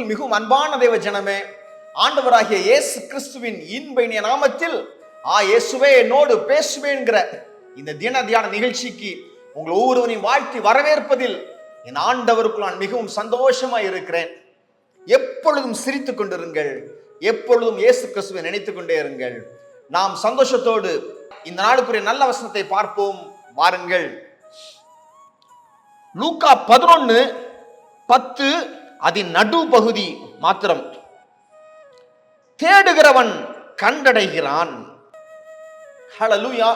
உங்கள் மிகவும் அன்பான தேவ ஜனமே ஆண்டவராகிய இயேசு கிறிஸ்துவின் இன்பைனிய நாமத்தில் ஆ இயேசுவே என்னோடு பேசுவேங்கிற இந்த தின தியான நிகழ்ச்சிக்கு உங்கள் ஒவ்வொருவனையும் வாழ்த்தி வரவேற்பதில் என் ஆண்டவருக்குள் நான் மிகவும் சந்தோஷமாக இருக்கிறேன். எப்பொழுதும் சிரித்து கொண்டிருங்கள் எப்பொழுதும் இயேசு கிறிஸ்துவை நினைத்து கொண்டே இருங்கள். நாம் சந்தோஷத்தோடு இந்த நாளுக்குரிய நல்ல வசனத்தை பார்ப்போம். வாருங்கள். லூக்கா பதினொன்று பத்து அதன் நடுப்பகுதி மாத்திரம். தேடுகிறவன் கண்டடைகிறான். ஹalleluya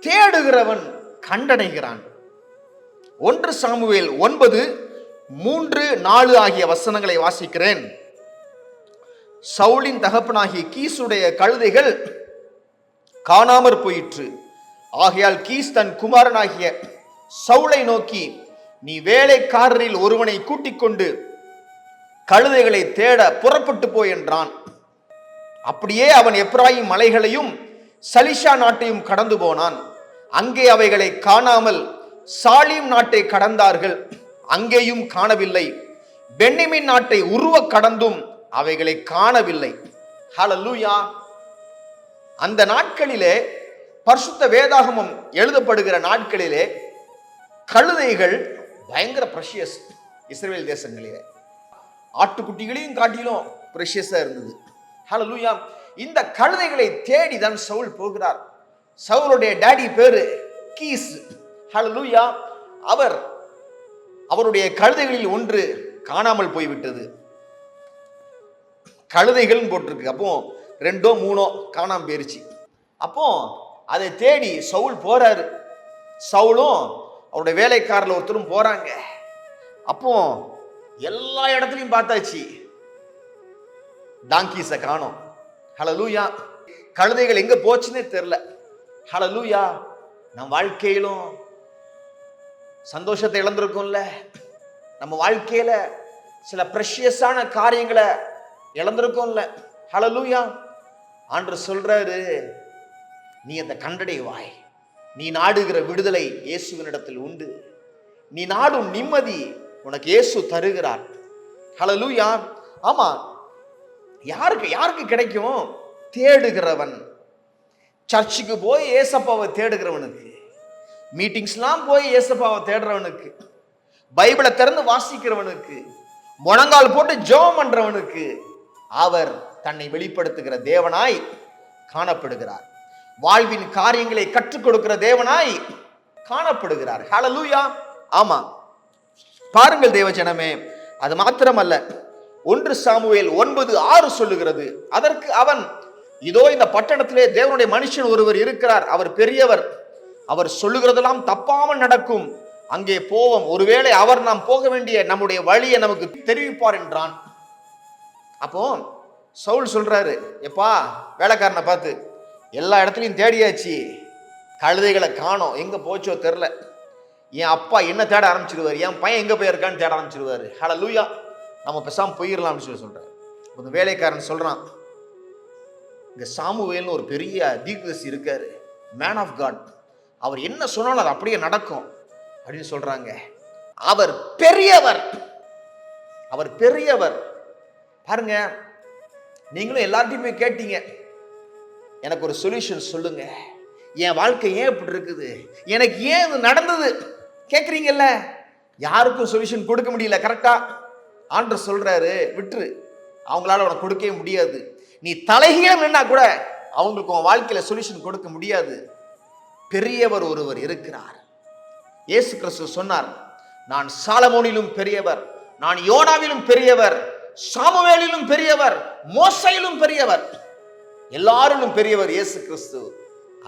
தேடுகிறவன் கண்டடைகிறான். ஒன்று சாமுவேல் ஒன்பது மூன்று நாலு ஆகிய வசனங்களை வாசிக்கிறேன். சவுலின் தகப்பனாகிய கீசுடைய கழுதைகள் காணாமற் போயிற்று. ஆகையால் கீஸ் தன் குமாரனாகிய சவுளை நோக்கி நீ வேலைக்காரரில் ஒருவனை கூட்டிக் கொண்டு கழுதைகளை தேட புறப்பட்டு போய் என்றான். அப்படியே அவன் எப்ராயிம் மலைகளையும் சலிஷா நாட்டையும் கடந்து போனான். அங்கே அவைகளை காணாமல் சாலிம் நாட்டை கடந்தார்கள். அங்கேயும் காணவில்லை. பென்னிமின் நாட்டை உருவ கடந்தும் அவைகளை காணவில்லை. ஹலலூயா அந்த நாட்களிலே பரிசுத்த வேதாகமம் எழுதப்படுகிற நாட்களிலே கழுதைகள் பயங்கர ப்ரஷியஸ் இஸ்ரேல் தேசங்களிலே. ஆட்டுக்குட்டிகளையும் காட்டிலும் ப்ரெஷியஸாக இருந்தது. ஹalleluya இந்த கழுதைகளை தேடி தான் சவுல் போகிறார். சவுலுடைய டேடி பேரு கீஸ். ஹalleluya அவர் அவருடைய கழுதைகளில் ஒன்று காணாமல் போய்விட்டது. கழுதைகள்னு போட்டிருக்கு. அப்போ ரெண்டோ மூணோ காணாம போயிருச்சு. அப்போ அதை தேடி சவுல் போறாரு. சவுலும் அவருடைய வேலைக்காரில் ஒருத்தரும் போறாங்க. அப்போ எல்லா இடத்துலையும் பார்த்தாச்சு. டாங்கீஸை காணோம். ஹலலூயா கழுதைகள் எங்க போச்சுன்னே தெரில ஹலலூயா நம் வாழ்க்கையிலும் சந்தோஷத்தை இழந்திருக்கோம்ல. நம்ம வாழ்க்கையில சில ப்ரெஷியஸான காரியங்களை இழந்திருக்கோம்ல. ஹலலூயா ஆண்டு சொல்றாரு நீ அந்த கண்டடைவாய் நீ நாடுகிற விடுதலை இயேசுவினிடத்தில் உண்டு. நீ நாடும் நிம்மதி உனக்கு இயேசு தருகிறார். ஹலலூயா ஆமா. யாருக்கு யாருக்கு கிடைக்கும்? தேடுகிறவன். சர்ச்சுக்கு போய் ஏசப்பாவை தேடுகிறவனுக்கு. மீட்டிங்ஸ்லாம் போய் ஏசப்பாவை தேடுறவனுக்கு. பைபிளை திறந்து வாசிக்கிறவனுக்கு. முழங்கால் போட்டு ஜோம் பண்றவனுக்கு. அவர் தன்னை வெளிப்படுத்துகிற தேவனாய் காணப்படுகிறார். வாழ்வின் காரியங்களை கற்றுக் கொடுக்கிற தேவனாய் காணப்படுகிறார். ஹலலூயா ஆமா. பாருங்கள் தேவஜனமே அது மாத்திரமல்ல. ஒன்று சாமுவேல் ஒன்பது ஆறு சொல்லுகிறது. அதற்கு அவன் இதோ இந்த பட்டணத்திலே தேவனுடைய மனுஷன் ஒருவர் இருக்கிறார் அவர் பெரியவர். அவர் சொல்லுகிறதெல்லாம் தப்பாமல் நடக்கும். அங்கே போவோம். ஒருவேளை அவர் நாம் போக வேண்டிய நம்முடைய வழியை நமக்கு தெரிவிப்பார் என்றான். அப்போ சவுல் சொல்றாரு எப்பா வேலைக்காரனை பார்த்து எல்லா இடத்துலையும் தேடியாச்சு. கழுதைகளை காணோம். எங்க போச்சோ தெரில என் அப்பா என்ன தேட ஆரம்பிச்சிருவார்? என் பையன் எங்கே போயிருக்கான்னு தேட ஆரம்பிச்சிருவார். ஹல லூயா நம்ம பேசாம போயிடலாம்னு சொல்லி சொல்கிறேன் கொஞ்சம் வேலைக்காரன் சொல்கிறான் இங்கே சாமுவேல்னு ஒரு பெரிய தீர்க்கதரிசி இருக்கார் மேன் ஆஃப் காட் அவர் என்ன சொன்னாலும் அது அப்படியே நடக்கும் அப்படின்னு சொல்கிறாங்க அவர் பெரியவர். அவர் பெரியவர். பாருங்க நீங்களும் எல்லார்ட்டையும் போய் கேட்டீங்க. எனக்கு ஒரு சொல்யூஷன் சொல்லுங்க. என் வாழ்க்கை ஏன் இப்படி இருக்குது? எனக்கு ஏன் இது நடந்தது? கேட்குறீங்கல்ல யாருக்கும் சொல்யூஷன் கொடுக்க முடியல. கரெக்டாக ஆண்டர் சொல்கிறாரு விட்டுரு. அவங்களால உனக்கு கொடுக்கவே முடியாது. நீ தலைகீழ நின்னா கூட அவங்களுக்கு உன் வாழ்க்கையில் சொல்யூஷன் கொடுக்க முடியாது. பெரியவர் ஒருவர் இருக்கிறார். இயேசு கிறிஸ்து சொன்னார் நான் சாலமோனிலும் பெரியவர் நான் யோனாவிலும் பெரியவர் சாமுவேலிலும் பெரியவர் மோசையிலும் பெரியவர். எல்லாரிலும் பெரியவர் இயேசு கிறிஸ்து.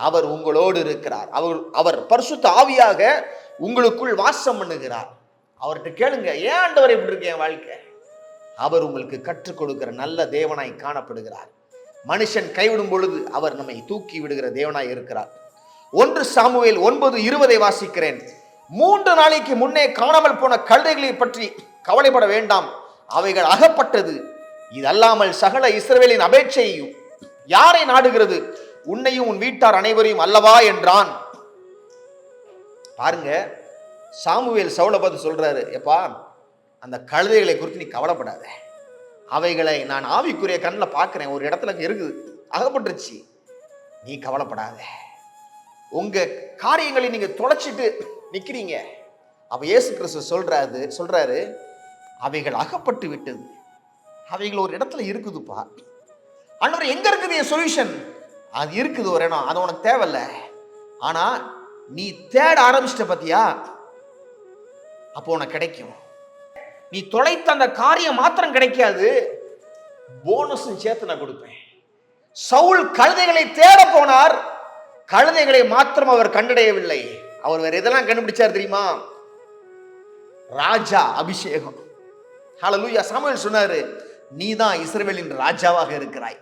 அவர் உங்களோடு இருக்கிறார். அவர் அவர் பரிசுத்த ஆவியாக உங்களுக்குள் வாசம் பண்ணுகிறார். அவர்கிட்ட கேளுங்க ஏன் ஆண்டவர் இப்படி இருக்கு என் வாழ்க்கை? அவர் உங்களுக்கு கற்றுக் கொடுக்கிற நல்ல தேவனாய் காணப்படுகிறார். மனுஷன் கைவிடும் பொழுது அவர் நம்மை தூக்கி விடுகிற தேவனாய் இருக்கிறார். ஒன்று சாமுவேல் ஒன்பது இருபதை வாசிக்கிறேன். மூன்று நாளைக்கு முன்னே காணாமல் போன கழுதைகளை பற்றி கவலைப்பட வேண்டாம். அவைகள் அகப்பட்டது. இதல்லாமல் சகல இஸ்ரவேலின் அபேட்சையையும் யாரை நாடுகிறது? உன்னையும் உன் வீட்டார் அனைவரையும் அல்லவா? என்றான். பாருங்க சாமுவேல் சவுளை பார்த்து சொல்கிறாரு எப்பா அந்த கழுதைகளை குறித்து நீ கவலைப்படாத. அவைகளை நான் ஆவிக்குரிய கண்ணில் பார்க்குறேன் ஒரு இடத்துல இருக்குது அகப்பட்டுருச்சு. நீ கவலைப்படாத. உங்கள் காரியங்களை நீங்கள் தொலைச்சிட்டு நிற்கிறீங்க அப்போ இயேசு கிறிஸ்து சொல்கிறாரு சொல்கிறாரு அவைகள் அகப்பட்டு விட்டது. அவைகள் ஒரு இடத்துல இருக்குதுப்பா. அன்னொரு எங்கே இருக்குது என் சொல்யூஷன் அது இருக்குது ஒரு இடம் அது உனக்கு தேவையில்ல. ஆனால் நீ தேட ஆரம்பிச்சிட்ட பார்த்தியா அப்போ உனக்கு கிடைக்கும். நீ தொலைத்த அந்த காரியம் மாத்திரம் கிடைக்காது. போனஸும் சேர்த்து நான் கொடுப்பேன். சவுல் கழுதைகளை தேட போனார். கழுதைகளை மாத்திரம் அவர் கண்டடையவில்லை. அவர் வேற எதெல்லாம் கண்டுபிடிச்சார் தெரியுமா? ராஜா அபிஷேகம். ஹalleluya சாமுவேல் சொன்னாரு நீ தான் இஸ்ரேவேலின் ராஜாவாக இருக்கிறாய்.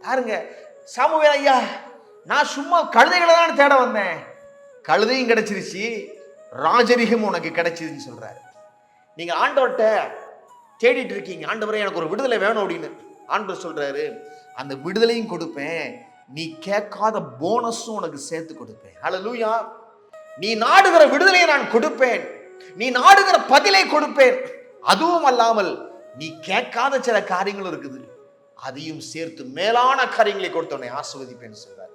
பாருங்க சாமுவேல் ஐயா நான் சும்மா கழுதைகளை தான் தேட வந்தேன். கழுதையும் கிடைச்சிருச்சு ராஜரிகம் உனக்கு கிடைச்சிதுன்னு சொல்றாரு. நீங்க ஆண்டவர்கிட்ட தேடிட்டு இருக்கீங்க. ஆண்டவரே எனக்கு ஒரு விடுதலை வேணும் அப்படின்னு. ஆண்டவர் சொல்றாரு அந்த விடுதலையும் கொடுப்பேன். நீ கேட்காத போனஸும் உனக்கு சேர்த்து கொடுப்பேன். ஹலோ லூயா நீ நாடுகிற விடுதலையை நான் கொடுப்பேன். நீ நாடுகிற பதிலை கொடுப்பேன். அதுவும் அல்லாமல் நீ கேட்காத சில காரியங்களும் இருக்குது. அதையும் சேர்த்து மேலான காரியங்களை கொடுத்து உன்னை ஆசிர்வதிப்பேன்னு சொல்றாரு.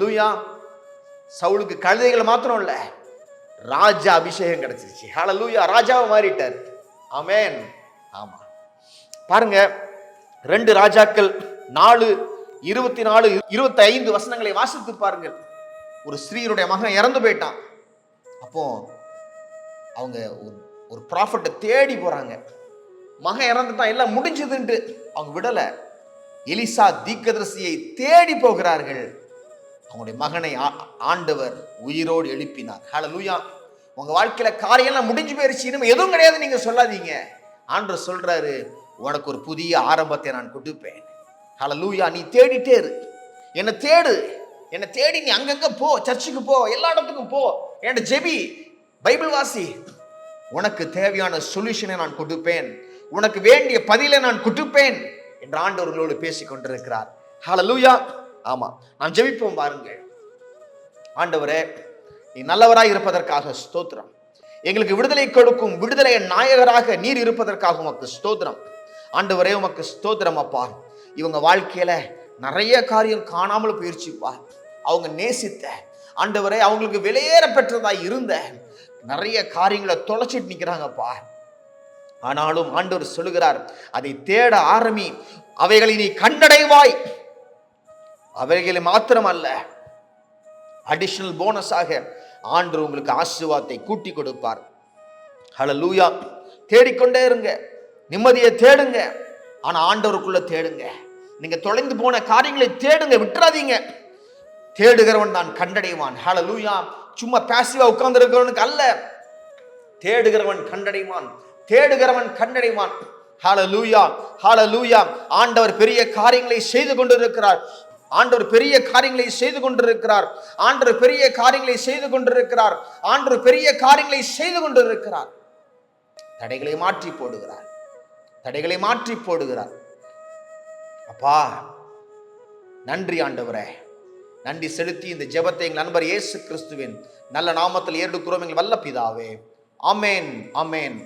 லூயா சவுளுக்கு கழுதைகள் மாத்திரம் இல்லை ராஜா அபிஷேகம் கிடைச்சிருச்சு. ஹalleluya ராஜாவை மாறிட்டார். அமேன் ஆமா. பாருங்க ரெண்டு ராஜாக்கள் நாலு இருபத்தி நாலு இருபத்தி ஐந்து வசனங்களை வாசித்து பாருங்கள். ஒரு ஸ்ரீருடைய மகன் இறந்து போயிட்டான். அப்போ அவங்க ஒரு ஒரு ப்ராஃபட்டை தேடி போறாங்க. மகன் இறந்துட்டான். எல்லாம் முடிஞ்சதுன்ட்டு அவங்க விடலை. எலிசா தீக்கதரிசியை தேடி போகிறார்கள். அவங்களுடைய மகனை ஆ- ஆண்டவர் உயிரோடு எழுப்பினார். ஹலோ லூயா உங்கள் வாழ்க்கையில் காரியம்லாம் முடிஞ்சு போயிருச்சு. இனிமே எதுவும் கிடையாது. நீங்கள் சொல்லாதீங்க. ஆண்டவர் சொல்கிறாரு உனக்கு ஒரு புதிய ஆரம்பத்தை நான் கொடுப்பேன். ஹalleluya நீ தேடிட்டே இரு. என்னை தேடு. என்னை தேடி நீ அங்கங்கே போ. சர்ச்சுக்கு போ. எல்லா இடத்துக்கும் போ. என்கிட்ட ஜெபி? பைபிள் வாசி. உனக்கு தேவையான சொல்யூஷனை நான் கொடுப்பேன். உனக்கு வேண்டிய பதிலை நான் கொடுப்பேன். என்று ஆண்டவர்களோடு பேசிக் கொண்டிருக்கிறார் லூயா ஆமாம் நாம் ஜெபிப்போம் பாருங்கள் ஆண்டவரே நீ நல்லவராக இருப்பதற்காக ஸ்தோத்திரம். எங்களுக்கு விடுதலை கொடுக்கும் விடுதலை நாயகராக நீர் இருப்பதற்காக உமக்கு ஸ்தோத்திரம். ஆண்டவரே உமக்கு ஸ்தோத்திரம் அப்பா. இவங்க வாழ்க்கையில நிறைய காரியம் காணாமல் போயிருச்சுப்பா. அவங்க நேசித்த ஆண்டவரே அவங்களுக்கு வெளியேற பெற்றதாக இருந்த நிறைய காரியங்களை தொலைச்சிட்டு நிற்கிறாங்கப்பா ஆனாலும் ஆண்டவர் சொல்லுகிறார் அதை தேட ஆரம்பி அவைகளை நீ கண்டடைவாய் அவைகளை மாத்திரமல்ல. அடிஷனல் போனஸாக ஆண்டு உங்களுக்கு ஆசீர்வாதத்தை கூட்டி கொடுப்பார். ஹalleluya தேடிக்கொண்டே இருங்க. நிம்மதியை தேடுங்க. ஆனால் ஆண்டவருக்குள்ள தேடுங்க. நீங்க தொலைந்து போன காரியங்களை தேடுங்க. விட்டுறாதீங்க. தேடுகிறவன் தான் கண்டடைவான். ஹalleluya சும்மா பேசிவா உட்கார்ந்து இருக்கிறவனுக்கு அல்ல. தேடுகிறவன் கண்டடைவான். தேடுகிறவன் கண்டடைவான். ஹalleluya லூயா ஆண்டவர் பெரிய காரியங்களை செய்து கொண்டிருக்கிறார். ஆண்டவர் பெரிய காரியங்களை செய்து கொண்டிருக்கிறார். ஆண்டவர் பெரிய காரியங்களை செய்து கொண்டிருக்கிறார். ஆண்டவர் பெரிய காரியங்களை செய்து கொண்டிருக்கிறார். தடைகளை மாற்றி போடுகிறார். தடைகளை மாற்றி போடுகிறார். அப்பா நன்றி ஆண்டவரே. நன்றி செலுத்தி இந்த ஜெபத்தை எங்கள் நண்பர் இயேசு கிறிஸ்துவின் நல்ல நாமத்தில் ஏறுக்கிறோம் எங்கள் வல்ல பிதாவே அமேன் அமேன்